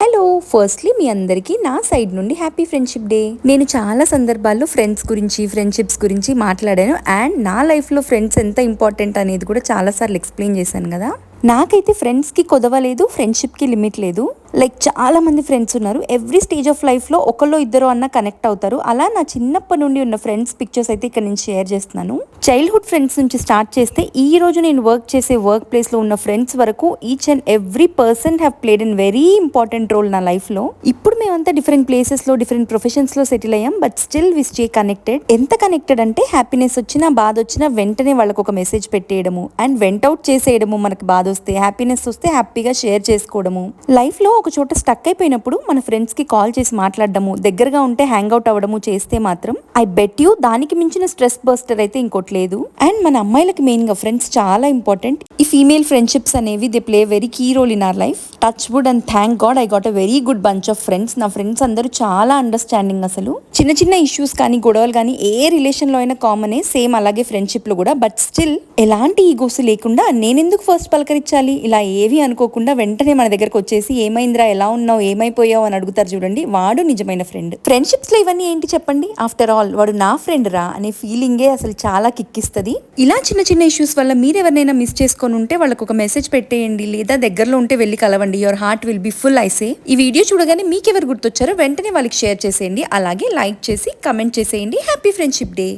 Hello firstly మీ అందరికీ నా side నుండి హ్యాపీ ఫ్రెండ్షిప్ డే నేను చాలా సందర్భాల్లో ఫ్రెండ్స్ గురించి ఫ్రెండ్షిప్స్ గురించి మాట్లాడాను. అండ్ నా లైఫ్లో ఫ్రెండ్స్ ఎంత ఇంపార్టెంట్ అనేది కూడా చాలాసార్లు ఎక్స్ప్లెయిన్ చేశాను కదా. నాకైతే ఫ్రెండ్స్కి కొదవలేదు ఫ్రెండ్షిప్కి లిమిట్ లేదు. లైక్ చాలా మంది ఫ్రెండ్స్ ఉన్నారు. ఎవ్రీ స్టేజ్ ఆఫ్ లైఫ్లో ఒకళ్ళు ఇద్దరు అన్న కనెక్ట్ అవుతారు. అలా నా చిన్నప్పటి నుండి ఉన్న ఫ్రెండ్స్ పిక్చర్స్ అయితే ఇక్కడ నేను షేర్ చేస్తున్నాను. చైల్డ్హుడ్ ఫ్రెండ్స్ నుంచి స్టార్ట్ చేస్తే ఈ రోజు నేను వర్క్ చేసే వర్క్ ప్లేస్లో ఉన్న ఫ్రెండ్స్ వరకు each and every person have played in very important role నా లైఫ్లో ఇప్పుడు మేమంతా డిఫరెంట్ ప్లేసెస్లో డిఫరెంట్ ప్రొఫెషన్స్లో సెటిల్ అయ్యాం. But still we stay connected ఎంత కనెక్టెడ్ అంటే హ్యాపీనెస్ వచ్చినా బాధ వచ్చినా వెంటనే వాళ్ళకు ఒక మెసేజ్ పెట్టేయడము. అండ్ వెంటౌట్ అవుట్ చేసేయడము మనకు బాధ వస్తే హ్యాపీనెస్ వస్తే హ్యాపీగా షేర్ చేసుకోవడము. లైఫ్లో ఒక చోట స్టక్ అయిపోయినప్పుడు మన ఫ్రెండ్స్కి కాల్ చేసి మాట్లాడడము దగ్గరగా ఉంటే హ్యాంగ్ అవుట్ అవ్వడము చేస్తే మాత్రం ఐ బెట్ యూ దానికి మించిన స్ట్రెస్ బస్టర్ అయితే ఇంకోటి లేదు. అండ్ మన అమ్మాయిలకి మెయిన్గా ఫ్రెండ్స్ చాలా ఇంపార్టెంట్ ఈ ఫీమేల్ ఫ్రెండ్షిప్స్ అనేవి they play very key role in our life touch wood and thank God I got a very good bunch of friends నా ఫ్రెండ్స్ అందరూ చాలా అండర్స్టాండింగ్ అసలు. చిన్న చిన్న ఇష్యూస్ కానీ గొడవలు కానీ ఏ రిలేషన్లో అయినా కామనే సేమ్ అలాగే ఫ్రెండ్షిప్లో కూడా. బట్ స్టిల్ ఎలాంటి ఈగోస్ లేకుండా నేనెందుకు ఫస్ట్ పలకరించాలి? ఇలా ఏవి అనుకోకుండా వెంటనే మన దగ్గరకు వచ్చేసి ఏమైందిరా? ఎలా ఉన్నావు? ఏమైపోయావు? అని అడుగుతారు చూడండి. వాడు నిజమైన ఫ్రెండ్ ఫ్రెండ్షిప్స్లో ఇవన్నీ ఏంటి చెప్పండి? ఆఫ్టర్ ఆల్ వాడు నా ఫ్రెండ్ రా అనే ఫీలింగే అసలు చాలా కిక్కిస్తుంది ఇలా చిన్న చిన్న ఇష్యూస్ వల్ల మీరు మిస్ మిస్ చేసుకొని ఉంటే వాళ్ళకి ఒక మెసేజ్ పెట్టేయండి లేదా దగ్గరలో ఉంటే వెళ్ళి కలవండి. Your heart will be full ఐసే ఈ వీడియో చూడగానే మీకు ఎవరు గుర్తొచ్చారో వెంటనే వాళ్ళకి షేర్ చేసేయండి. అలాగే లైక్ చేసి కమెంట్ చేసేయండి. Happy friendship day